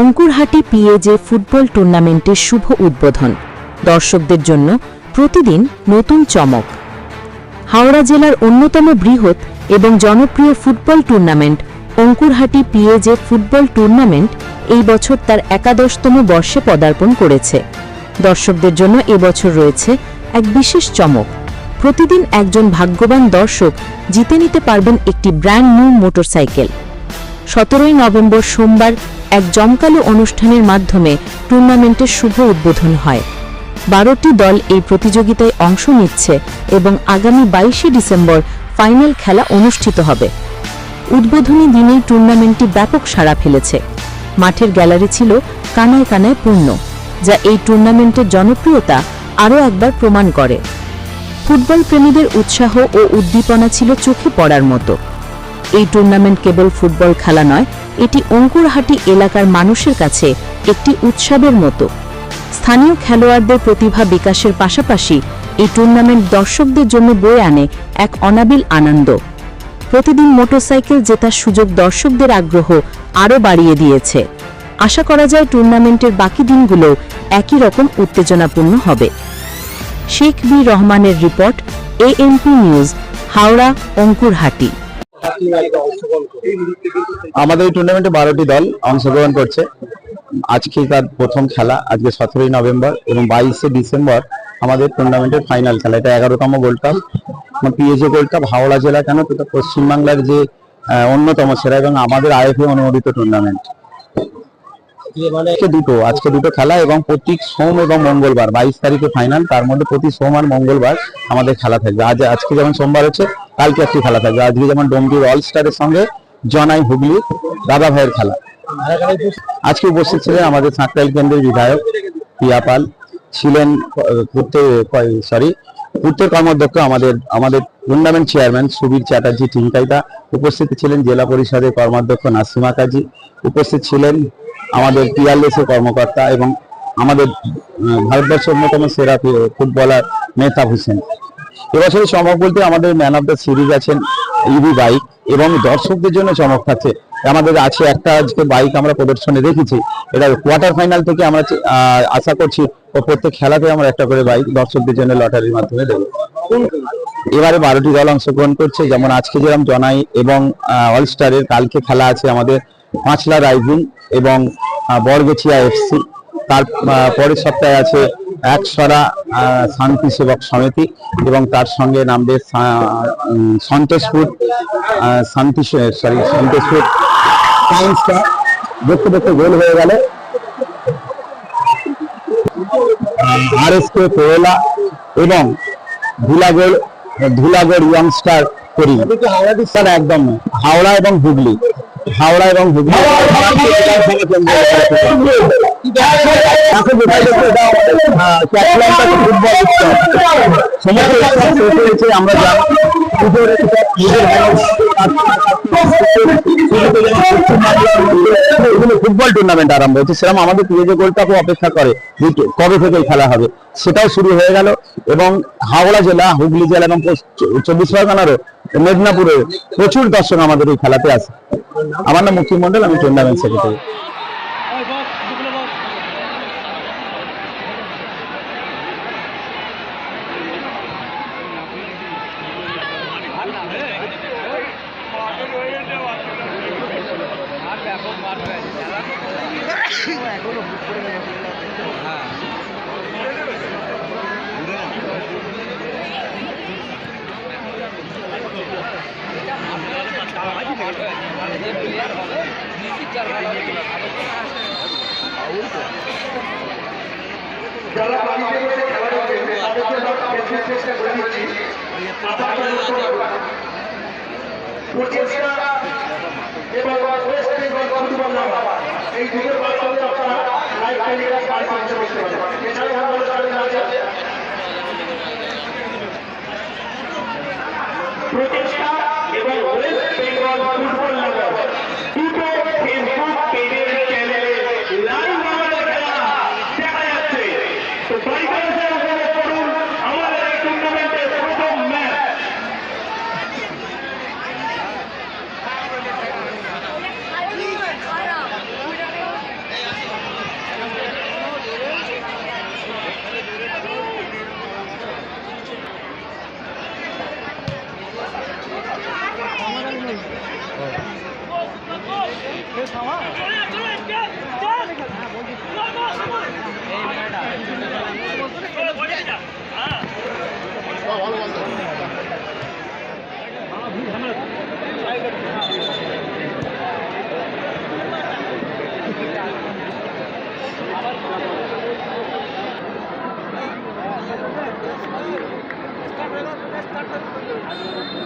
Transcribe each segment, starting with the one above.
Ankurhati PAJ football টুর্নামেন্টের শুভ উদ্বোধন। দর্শকদের জন্য প্রতিদিন নতুন চমক। হাওড়া জেলার অন্যতম বৃহৎ এবং জনপ্রিয় football tournament Ankurhati PAJ football tournament এই বছর তার একাদশতম বর্ষে পদার্পণ করেছে। দর্শকদের জন্য এবছর রয়েছে এক বিশেষ চমক। প্রতিদিন একজন ভাগ্যবান দর্শক জিতে নিতে পারবেন একটি ব্র্যান্ড নিউ মোটরসাইকেল। সতেরোই নভেম্বর সোমবার এক জমকালো অনুষ্ঠানের মাধ্যমে টুর্নামেন্টের শুভ উদ্বোধন হয়। বারোটি দল এই প্রতিযোগিতায় অংশ নিচ্ছে এবং আগামী বাইশে ডিসেম্বর ফাইনাল খেলা অনুষ্ঠিত হবে। উদ্বোধনী দিনেই টুর্নামেন্টটি ব্যাপক সাড়া ফেলেছে। মাঠের গ্যালারি ছিল কানায় কানায় পূর্ণ, যা এই টুর্নামেন্টের জনপ্রিয়তা আরও একবার প্রমাণ করে। ফুটবল প্রেমীদের উৎসাহ ও উদ্দীপনা ছিল চোখে পড়ার মতো। এই টুর্নামেন্ট কেবল ফুটবল খেলা নয় এটি অঙ্কুরহাটি এলাকার মানুষের কাছে একটি উৎসবের মতো। স্থানীয় খেলোয়াড়দের প্রতিভা বিকাশের পাশাপাশি এই টুর্নামেন্ট দর্শকদের জন্য বয়ে আনে এক অনাবিল আনন্দ। প্রতিদিন মোটরসাইকেল জেতার সুযোগ দর্শকদের আগ্রহ আরও বাড়িয়ে দিয়েছে। আশা করা যায় টুর্নামেন্টের বাকি দিনগুলো একই রকম উত্তেজনাপূর্ণ হবে। শেখ বি রহমানের report AMP news, Howrah, Ankurhati. আমাদের এই টুর্নামেন্টে বারোটি দল অংশগ্রহণ করছে। আজকে তার প্রথম খেলা, আজকে সতেরোই নভেম্বর এবং বাইশে ডিসেম্বর আমাদের টুর্নামেন্টের ফাইনাল খেলা। এটা এগারোতম gold cup PAJ gold cup Howrah জেলা কেন? পশ্চিমবাংলার যে অন্যতম সেরা এবং আমাদের আইএফএ অনুমোদিত টুর্নামেন্ট আজকে দুটো আজকে দুটো খেলা এবং প্রতি সোম এবং মঙ্গলবার, বাইশ তারিখে ফাইনাল তার মধ্যে প্রতি সোম আর মঙ্গলবার আমাদের খেলা থাকবে। আজ, আজকে যেমন সোমবার হচ্ছে কালকে একটি খেলা থাকবে। আজকে যেমন ডোমটির অল স্টারের সঙ্গে জনাই হুগলি, দাদা ভাইয়ের খেলা। আজকে উপস্থিত ছিলেন আমাদের সাঁকরাইল কেন্দ্রের বিধায়ক পিয়াপাল ছিলেন, পূর্তে সরি পূর্তের কর্মাধ্যক্ষ আমাদের আমাদের টুর্নামেন্ট চেয়ারম্যান সুবীর চ্যাটার্জি টিঙ্কাইতা উপস্থিত ছিলেন জেলা পরিষদের কর্মাধ্যক্ষ নাসিমা কাজী। উপস্থিত ছিলেন আমাদের পিয়ারলেসের কর্মকর্তা এবং আমাদের ভারতবর্ষের অন্যতম সেরা ফুটবলার মেহতাব হোসেন। এবছরের চমক বলতে আমাদের ম্যান অফ দ্য সিরিজ আছেন ইভি বাইক এবং দর্শকদের জন্য চমক থাকছে। আমাদের আছে একটা আজকে বাইক আমরা প্রদর্শনে দেখেছি। এটা কোয়ার্টার ফাইনাল থেকে আমরা আশা করছি প্রত্যেক খেলাতে আমরা একটা করে বাইক দর্শকদের জন্য লটারির মাধ্যমে দেবো। এবারে বারোটি দল অংশগ্রহণ করছে। যেমন আজকে যেরকম জনাই এবং অলস্টারের কালকে খেলা আছে আমাদের পাঁচলা রাইজিং এবং বরগেছিয়া এফসি তার পরের সপ্তাহে আছে একসরা শান্তি সেবক সমিতি এবং তার সঙ্গে নামবে সন্তোষপুর শান্তি সরি, সন্তোষপুর সায়েন্সটা দেখতে দেখতে গোল হয়ে গেল। আর এস কে কোয়েলা এবং ধুলাগড় ধুলাগড় ইয়ংস্টার করি। স্যার একদম হাওড়া এবং হুগলি, হাওড়া এবং হুগলি। ফুটবল টুর্নামেন্ট আরম্ভ হচ্ছে, সেরকম আমাদের গোল্ড কাপও অপেক্ষা করে কবে থেকে খেলা হবে, সেটাও শুরু হয়ে গেল। এবং হাওড়া জেলা, হুগলি জেলা এবং চব্বিশ পরগনারও মেদিনীপুরে প্রচুর দর্শক আমাদের এই খেলাতে আছে আমার নাম মন্ডল আমি টুর্নামেন্ট সেক্রেটারি যারা বাড়িতে বসে খেলা চেষ্টা করে দিচ্ছি প্রচেষ্টা এবং ওয়েস্ট বেঙ্গল ফুটবল নাম্বার এই দুটোর মাধ্যমে আপনারা লাইভ টেলিকাস্ট পারবেন এছাড়াও আমাদের চ্যানেল আছে প্রচেষ্টা এবং ওয়েস্ট বেঙ্গল ফুটবল নাম্বার দুটো ফেসবুক পেজের চ্যানেলে লাইভ আমাদের খেলা দেখা যাচ্ছে তো বাড়িতে বসে উপভোগ করুন আমাদের এই টুর্নামেন্টের প্রথম ম্যাচ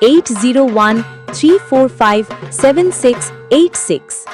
801 345 7686.